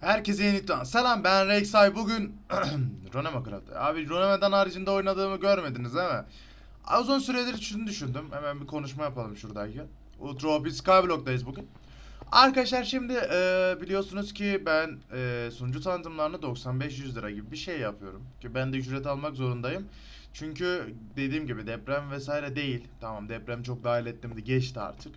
Herkese yeni Selam ben Rexay bugün Ronema Craft. Abi Ronema'dan haricinde oynadığımı görmediniz değil mi? Uzun süredir şunu düşündüm. Hemen bir konuşma yapalım şuradayken. Utopia Skyblock'dayız bugün. Arkadaşlar şimdi e, biliyorsunuz ki ben e, sunucu tanıtımlarını 95-100 lira gibi bir şey yapıyorum. Ki ben de ücret almak zorundayım. Çünkü dediğim gibi deprem vesaire değil. Tamam deprem çok dahil ettim de geçti artık.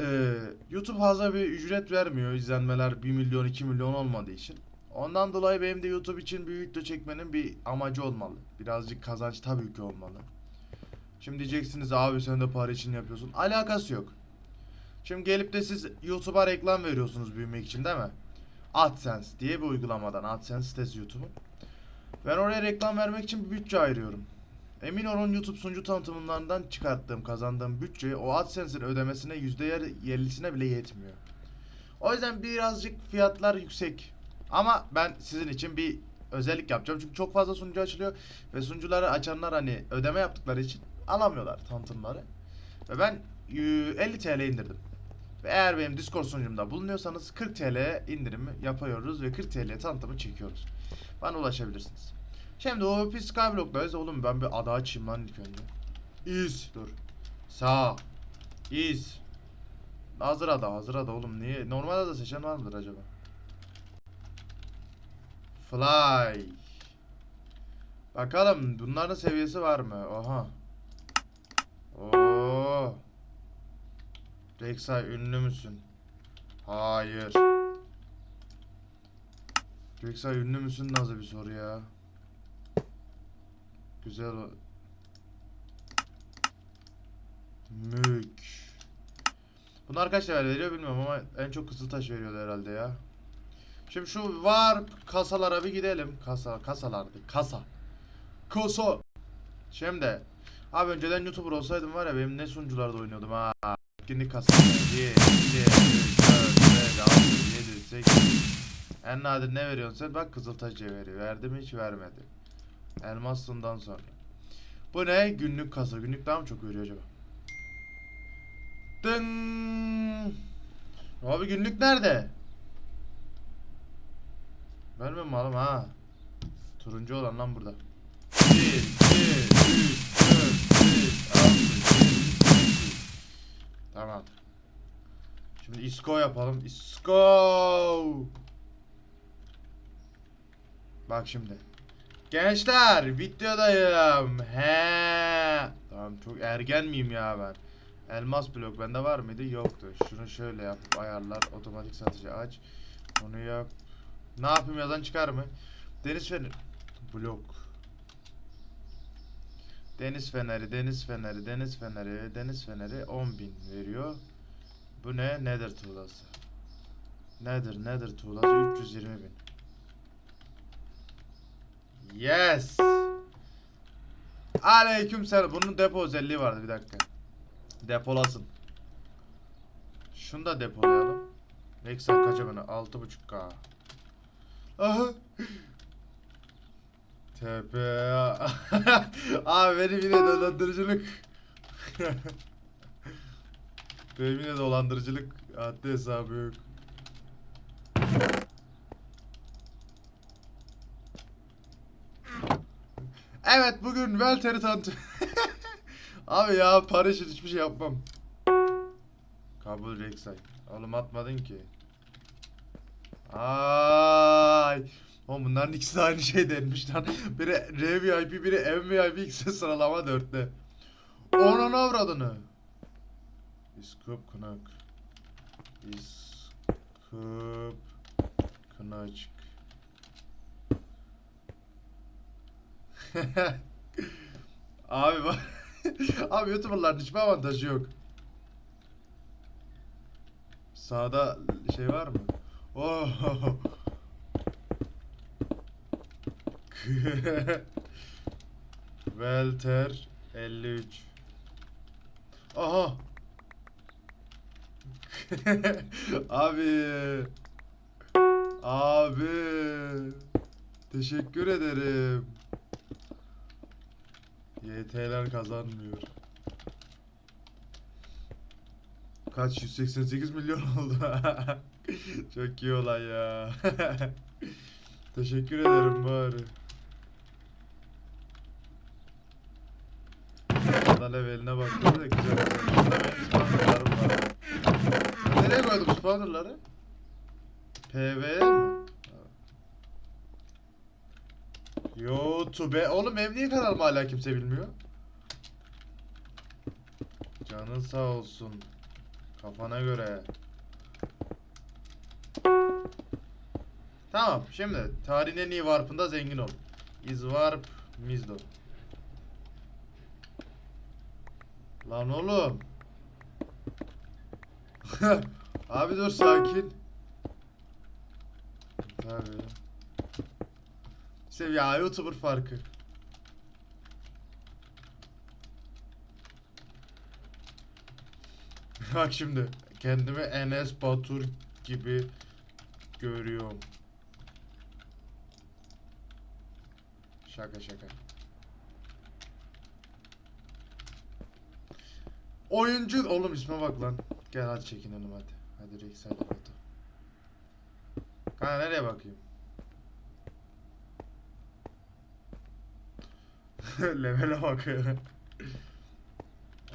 Ee, YouTube fazla bir ücret vermiyor izlenmeler 1 milyon 2 milyon olmadığı için. Ondan dolayı benim de YouTube için bir video çekmenin bir amacı olmalı. Birazcık kazanç tabii ki olmalı. Şimdi diyeceksiniz abi sen de para için yapıyorsun. Alakası yok. Şimdi gelip de siz YouTube'a reklam veriyorsunuz büyümek için değil mi? AdSense diye bir uygulamadan. AdSense sitesi YouTube'un. Ben oraya reklam vermek için bir bütçe ayırıyorum. Emin olun YouTube sunucu tanıtımlarından çıkarttığım, kazandığım bütçe o AdSense'in ödemesine %50'sine bile yetmiyor. O yüzden birazcık fiyatlar yüksek. Ama ben sizin için bir özellik yapacağım. Çünkü çok fazla sunucu açılıyor ve sunucuları açanlar hani ödeme yaptıkları için alamıyorlar tanıtımları. Ve ben e, 50 TL indirdim. Ve eğer benim Discord sunucumda bulunuyorsanız 40 TL indirimi yapıyoruz ve 40 TL tanıtımı çekiyoruz. Bana ulaşabilirsiniz. Şimdi OP Skyblock'dayız. Oğlum ben bir ada açayım lan ilk önce. İz. Dur. Sağ. İz. Hazır ada, hazır ada oğlum. Niye? Normal ada seçen var mıdır acaba? Fly. Bakalım bunların seviyesi var mı? Oha. Oo. Rek'Sai ünlü müsün? Hayır. Rek'Sai ünlü müsün nasıl bir soru ya? Güzel o. Mük. Bunu arkadaşlar veriyor bilmiyorum ama en çok Kızıltaş veriyordu herhalde ya. Şimdi şu var kasalara bir gidelim. Kasa, kasalardı. Kasa. Kasa. Şimdi. Abi önceden YouTuber olsaydım var ya benim ne sunucularda oynuyordum ha. Etkinlik kasa. 1, 2, 3, 4, 5, 6, 7, 8. En nadir ne veriyorsun sen? Bak Kızıltaş veriyor. Verdi mi hiç vermedi. Elmasından sonra. Bu ne? Günlük kasa. Günlük daha mı çok veriyor acaba? Dın. Abi günlük nerede? Vermem malım ha. Turuncu olan lan burada. 1, 2, 3, 4, 5, 6, 7, 8. Tamam. Şimdi isko yapalım. Isko. Bak şimdi. Gençler videodayım. He. Tamam çok ergen miyim ya ben? Elmas blok bende var mıydı? Yoktu. Şunu şöyle yap. Ayarlar. Otomatik satıcı aç. Onu yap. Ne yapayım yazan çıkar mı? Deniz feneri. Blok. Deniz feneri, deniz feneri, deniz feneri, deniz feneri 10.000 veriyor. Bu ne? Nether tuğlası. Nether, nether tuğlası 320 bin. Yes. Aleyküm selam. Bunun depo özelliği vardı bir dakika. Depolasın. Şunu da depolayalım. Nexel kaça bana? 6.5k. Aha. TP. Abi benim yine dolandırıcılık. benim yine dolandırıcılık haddi hesabı yok. Evet bugün Welter'i tanıtı. Abi ya para hiçbir şey yapmam. Kabul Rek'Sai. Oğlum atmadın ki. Ay. Oğlum bunların ikisi de aynı şey denmiş lan. Biri RVIP, biri MVIP, ikisi sıralama 4'te. Onun avradını. İskup kınak. İskup kınaçık. Abi bak. Abi YouTuber'ların hiçbir avantajı yok. Sağda şey var mı? Oh. Welter 53. Aha. Abi. Abi. Teşekkür ederim. YT'ler kazanmıyor. Kaç? 188 milyon oldu. Çok iyi olay ya. Teşekkür ederim bari. Ana leveline bak. Ne de güzel. Spawnerlarım var. Nereye koydum spawnerları? PV'ye mi? YouTube. Oğlum benim niye kanalımı hala kimse bilmiyor? Canın sağ olsun. Kafana göre. Tamam şimdi tarihin en iyi warp'ında zengin ol. Is warp Mizdo. Lan oğlum. Abi dur sakin. Tabii. İşte ya YouTuber farkı. Bak şimdi kendimi Enes Batur gibi görüyorum. Şaka şaka. Oyuncu oğlum isme bak lan. Gel hadi çekinelim hadi. Hadi Rex'e foto. Kanka nereye bakayım? Levele bak.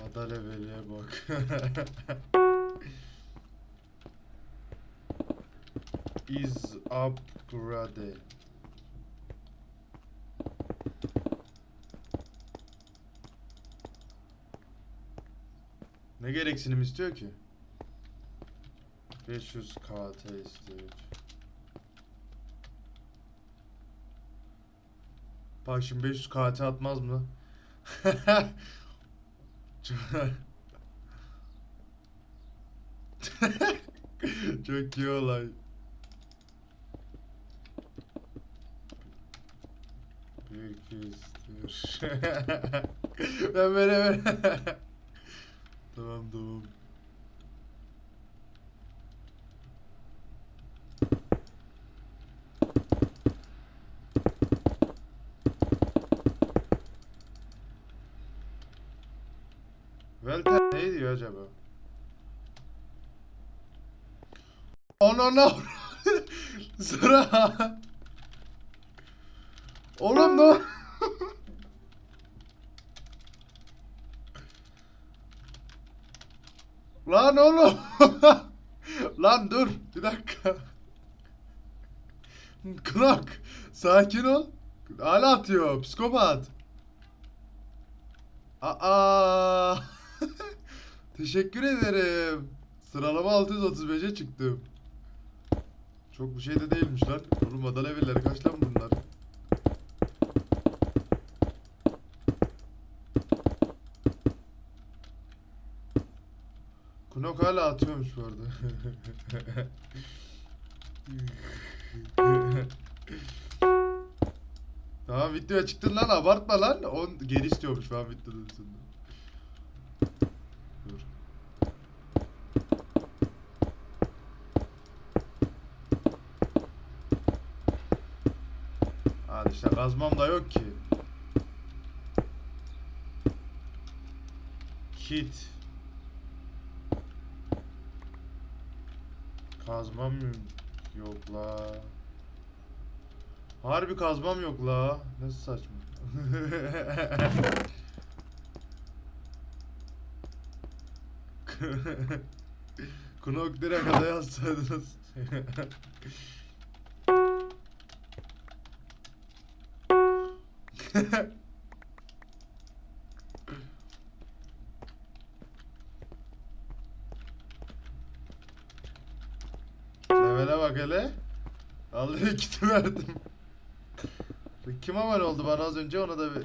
Ada levele bak. Is upgrade. Ne gereksinim istiyor ki? 500 KT istiyor. Bak şimdi 500 KT atmaz mı? Çok- iyi olay. Büyük ben böyle böyle. tamam tamam. Welter ne diyor acaba? Anana Sıra Oğlum ne? Lan oğlum. Lan dur. Bir dakika. Krak. Sakin ol. Hala atıyor. Psikopat. Aa. Teşekkür ederim. Sıralama 635'e çıktım. Çok bir şey de değilmiş lan. Oğlum ada levelleri kaç lan bunlar? Kunok hala atıyormuş bu arada. tamam videoya çıktın lan abartma lan. On geri istiyormuş falan videonun sonunda. Kazmam da yok ki. Kit. Kazmam yok la. Harbi kazmam yok la. Nasıl saçma. Kunok direkt ada yazsaydınız. Levele bak hele. Vallahi kiti verdim. Kim abone oldu bana az önce ona da bir...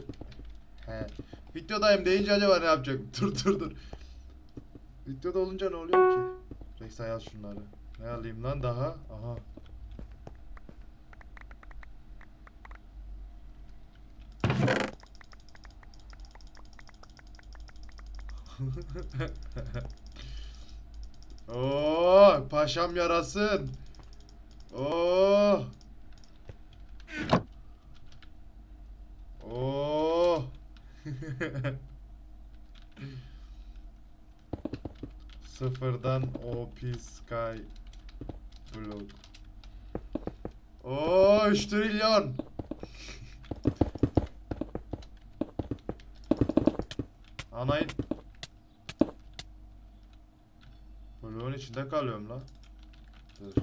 He. Videodayım deyince acaba ne yapacak? Dur dur dur. Videoda olunca ne oluyor ki? Rexa yaz şunları. Ne alayım lan daha? Aha. Oo, paşam yarasın. Oo. Oo. Sıfırdan OP Sky blok. Oo 3 trilyon. Anayın. İçinde kalıyorum lan. Dur.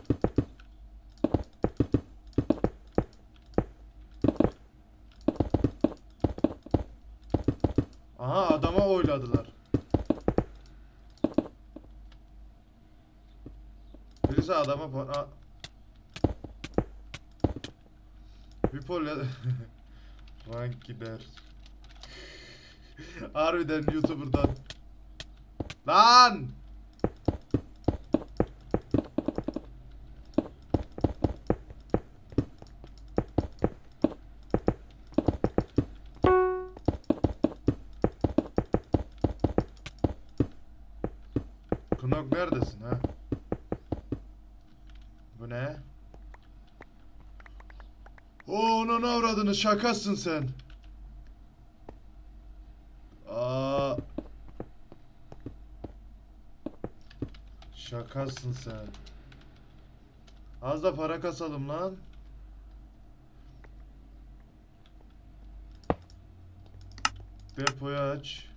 Aha adama oyladılar. Birisi adama para... Bir pol ya... Rank gider. Harbiden YouTuber'dan. Lan! Knok neredesin ha? Bu ne? Onun avradını şakasın sen. Aa. Şakasın sen. Az da para kasalım lan. Depoyu aç.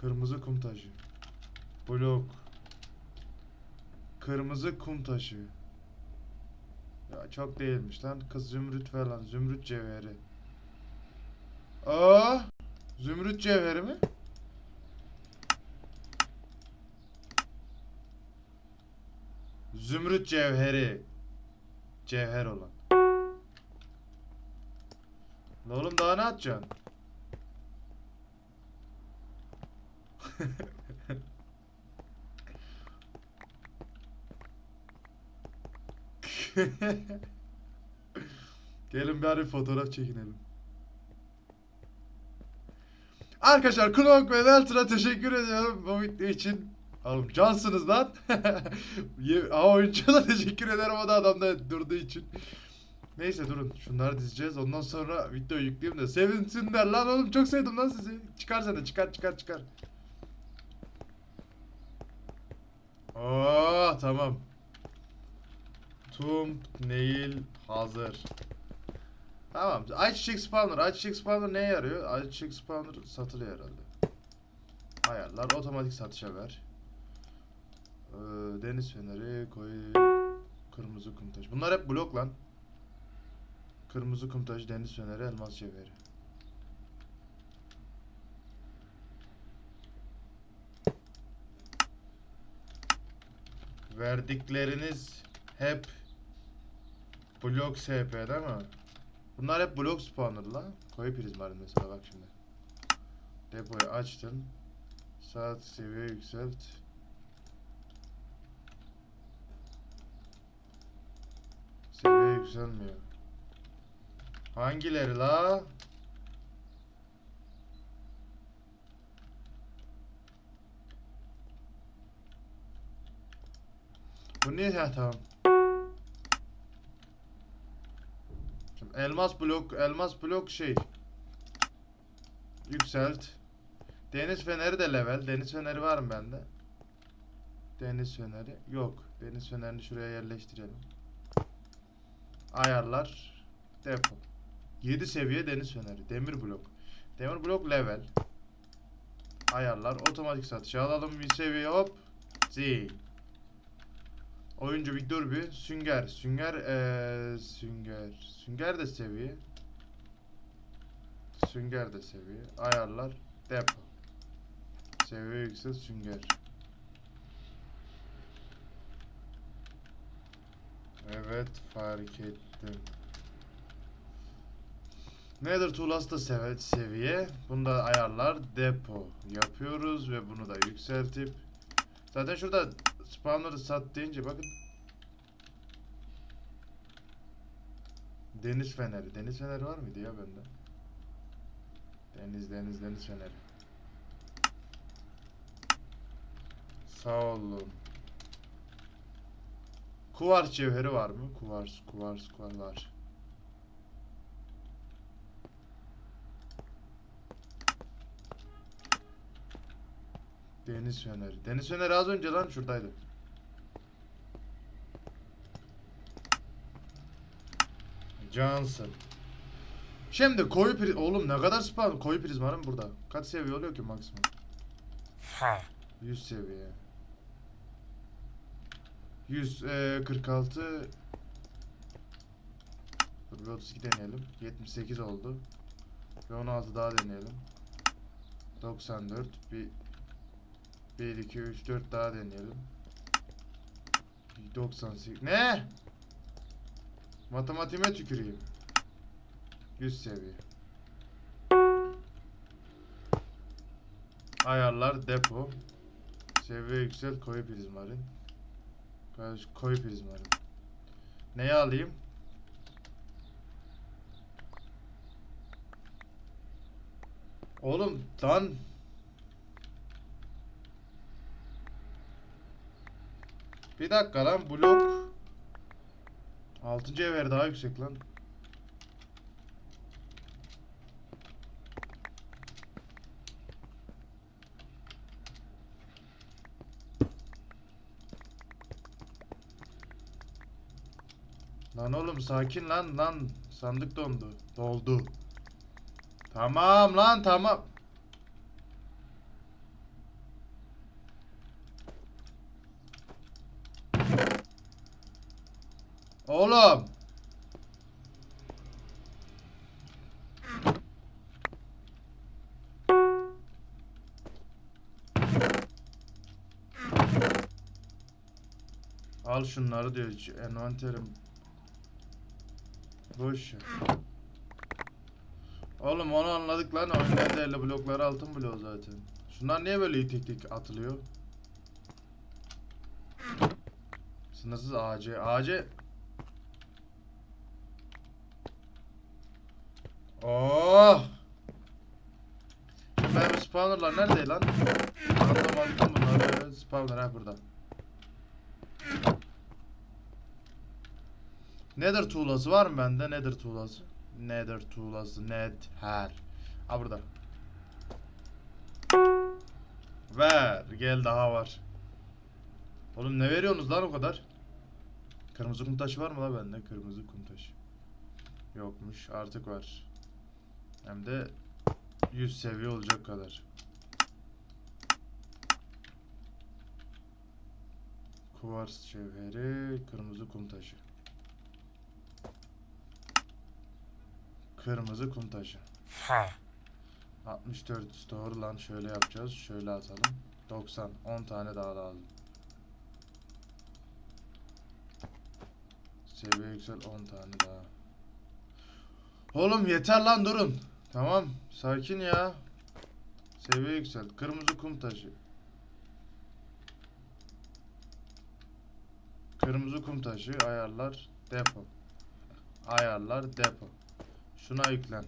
Kırmızı kum taşı. Blok. Kırmızı kum taşı. Ya çok değilmiş lan. Kız zümrüt falan. Zümrüt cevheri. Aa! Zümrüt cevheri mi? Zümrüt cevheri. Cevher olan. Lan oğlum daha ne atacaksın? Gelin bir fotoğraf çekinelim. Arkadaşlar Klonk ve Veltra teşekkür ediyorum bu video için. Oğlum cansınız lan. Aa oyuncuya da teşekkür ederim o da adamda durduğu için. Neyse durun şunları dizeceğiz ondan sonra video yükleyeyim de sevinsinler lan oğlum çok sevdim lan sizi. Çıkar sen de çıkar çıkar çıkar. Oo tamam. Tum nail hazır. Tamam. Ayçiçek spawner. Ayçiçek spawner neye yarıyor? Ayçiçek spawner satılıyor herhalde. Ayarlar. Otomatik satışa ver. Ee, deniz feneri koy. Kırmızı kum taşı. Bunlar hep blok lan. Kırmızı kum taşı, deniz feneri, elmas cevheri. Verdikleriniz hep blok SP değil mi? Bunlar hep blok spawner la. Koyu prizmarın mesela bak şimdi. Depoyu açtın. Saat seviye yükselt. Seviye yükselmiyor. Hangileri la? Bu niye? Ha tamam. Elmas blok, elmas blok şey. Yükselt. Deniz feneri de level. Deniz feneri var mı bende? Deniz feneri yok. Deniz fenerini şuraya yerleştirelim. Ayarlar. Depo. 7 seviye deniz feneri. Demir blok. Demir blok level. Ayarlar. Otomatik satışa alalım bir seviye hop. Zil. Oyuncu Victor bir sünger. Sünger eee sünger. Sünger de seviye. Sünger de seviye. Ayarlar. Depo. Seviye yüksek sünger. Evet fark ettim. Nether Tuğlas da sev seviye. Bunda ayarlar depo yapıyoruz ve bunu da yükseltip zaten şurada spawner'ı sat deyince bakın Deniz feneri. Deniz feneri var mıydı ya bende? Deniz deniz deniz feneri. Sağ olun. Kuvars cevheri var mı? Kuvars, kuvars, kuvars var. Deniz Fener. Deniz Fener az önce lan şuradaydı. Johnson. Şimdi koyu priz... Oğlum ne kadar spam koyu prizmanım burada. Kaç seviye oluyor ki maksimum? 100 seviye. 146 e, Dur bir 32 deneyelim. 78 oldu. Bir 16 daha deneyelim. 94 bir 1, 2, 3, 4 daha deneyelim. 98. Ne? Matematiğime tüküreyim. 100 seviye. Ayarlar depo. Seviye yüksel koyu prizmarin. Koy- Koyu prizmarin. Neyi alayım? Oğlum lan Bir dakika lan blok 6. evre daha yüksek lan. Lan oğlum sakin lan lan. Sandık dondu. Doldu. Tamam lan tamam. Şunları diyor. Envanterim. Boş ya. Oğlum onu anladık lan. Oyunda değerli blokları altın bloğu zaten. Şunlar niye böyle tek tek atılıyor? Sınırsız AC. AC. Oh! Benim spawnerlar nerede lan? Anladım bunları. Spawner ha burada. Nether tuğlası var mı bende? Nether tuğlası. Nether tuğlası. Net her. Ha burada. Ver. Gel daha var. Oğlum ne veriyorsunuz lan o kadar? Kırmızı kum taşı var mı la bende? Kırmızı kum taşı. Yokmuş. Artık var. Hem de 100 seviye olacak kadar. Kuvars cevheri, kırmızı kum taşı. Kırmızı kum taşı. 64 doğru lan şöyle yapacağız. Şöyle atalım. 90 10 tane daha lazım. Seviye yüksel 10 tane daha. Oğlum yeter lan durun. Tamam sakin ya. Seviye yüksel. Kırmızı kum taşı. Kırmızı kum taşı ayarlar depo. Ayarlar depo. Şuna yüklen.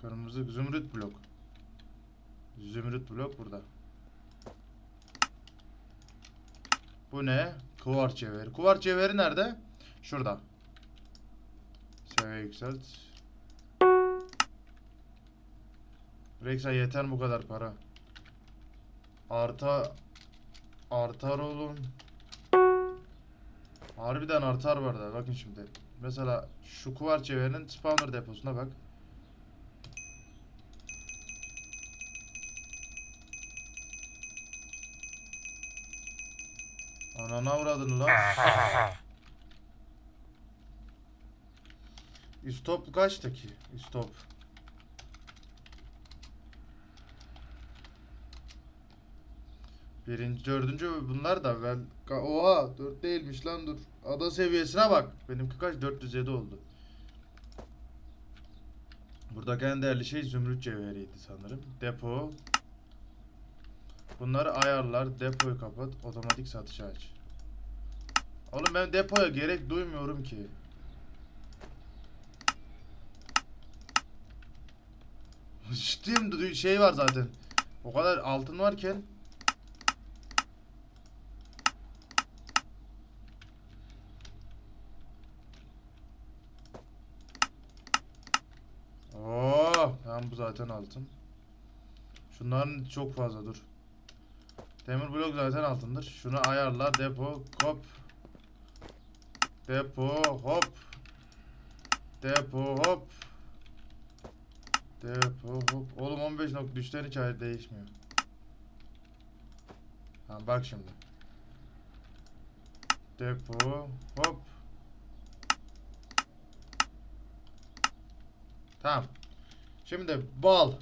Kırmızı zümrüt blok. Zümrüt blok burada. Bu ne? Kuvar cevheri. Kuvar cevheri nerede? Şurada. Seviye yükselt. Rexa yeter bu kadar para. Arta artar oğlum. Harbiden artar var da bakın şimdi. Mesela şu kuvar cevherinin spawner deposuna bak. Anana avradın lan. İstop kaçtı ki? İstop. Birinci, dördüncü bunlar da ben... Oha dört değilmiş lan dur. Ada seviyesine bak. Benimki kaç? 407 oldu. Buradaki en değerli şey zümrüt cevheriydi sanırım. Depo. Bunları ayarlar. Depoyu kapat. Otomatik satışa aç. Oğlum ben depoya gerek duymuyorum ki. Steam şey var zaten. O kadar altın varken Oo, tamam bu zaten altın. Şunların çok fazla dur. Demir blok zaten altındır. Şunu ayarla depo kop. Depo hop. Depo hop. Depo hop. Oğlum 15 nokta düşten hiç hayır değişmiyor. Ha bak şimdi. Depo hop. Tamam. Şimdi bal.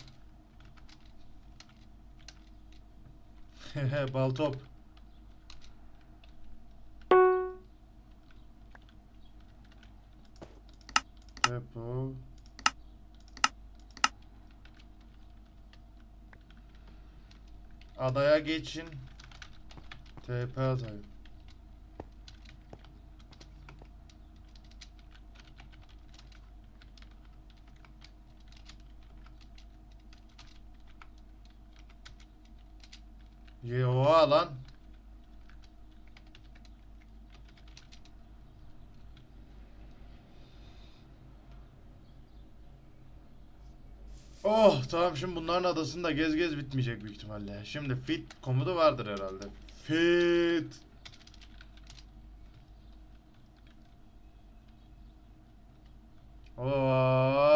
bal top. Depo. Adaya geçin. TP atayım. Yo lan. Oh tamam şimdi bunların adasında gez gez bitmeyecek büyük ihtimalle. Şimdi fit komutu vardır herhalde. Fit. Oh.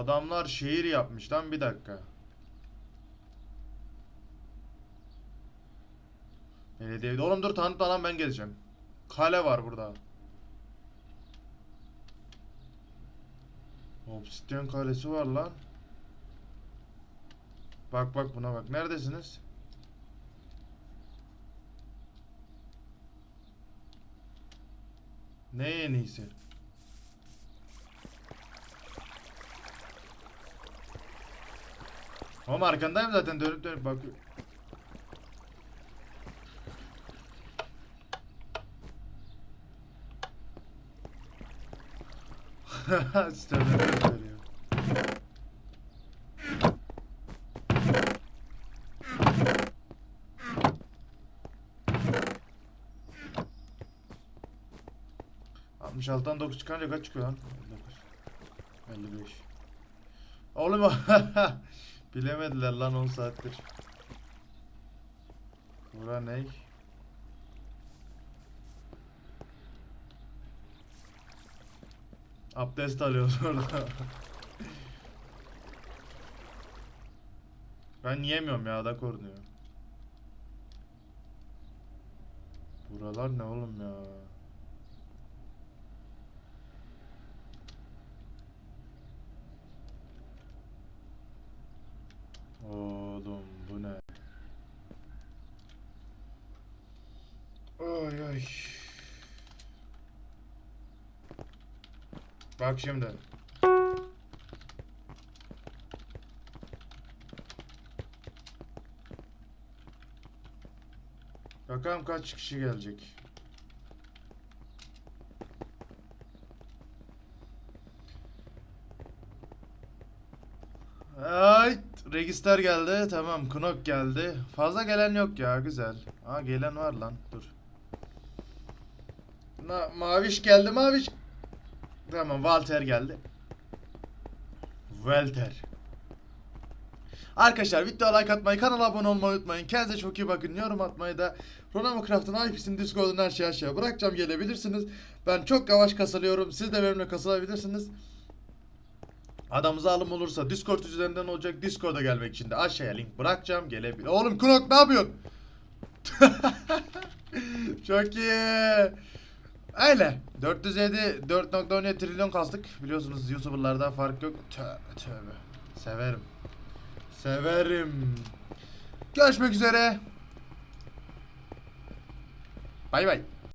Adamlar şehir yapmış lan bir dakika. Belediye. Oğlum dur tanıtma lan ben geleceğim. Kale var burada. Obsidian kalesi var lan. Bak bak buna bak. Neredesiniz? Ne en iyisi? Oğlum arkandayım zaten dönüp dönüp bakıyor. Sistemleri gösteriyor. Altmış alttan 9 çıkarınca kaç çıkıyor lan? 59 55 Oğlum bilemediler lan 10 saattir. Bura ne? Abdest alıyoruz orada. ben yiyemiyorum ya da korunuyor. Buralar ne oğlum ya? Oğlum bu ne? Ay ay. Bak şimdi. Bakalım kaç kişi gelecek. Ay, register geldi. Tamam, Knok geldi. Fazla gelen yok ya, güzel. Aa gelen var lan. Dur. Na, Maviş geldi, Maviş. Tamam, Walter geldi. Walter. Arkadaşlar videoya like atmayı, kanala abone olmayı unutmayın. Kendinize çok iyi bakın. Yorum atmayı da Ronaldo Craft'ın IP'sini Discord'un her şey aşağıya bırakacağım. Gelebilirsiniz. Ben çok yavaş kasılıyorum. Siz de benimle kasılabilirsiniz. Adamıza alım olursa Discord üzerinden olacak. Discord'a gelmek için de aşağıya link bırakacağım. Gelebilir. Oğlum Knok ne yapıyorsun? Çok iyi. Öyle. 407 4.17 trilyon kastık. Biliyorsunuz YouTuber'larda fark yok. Tövbe tövbe. Severim. Severim. Görüşmek üzere. Bay bay.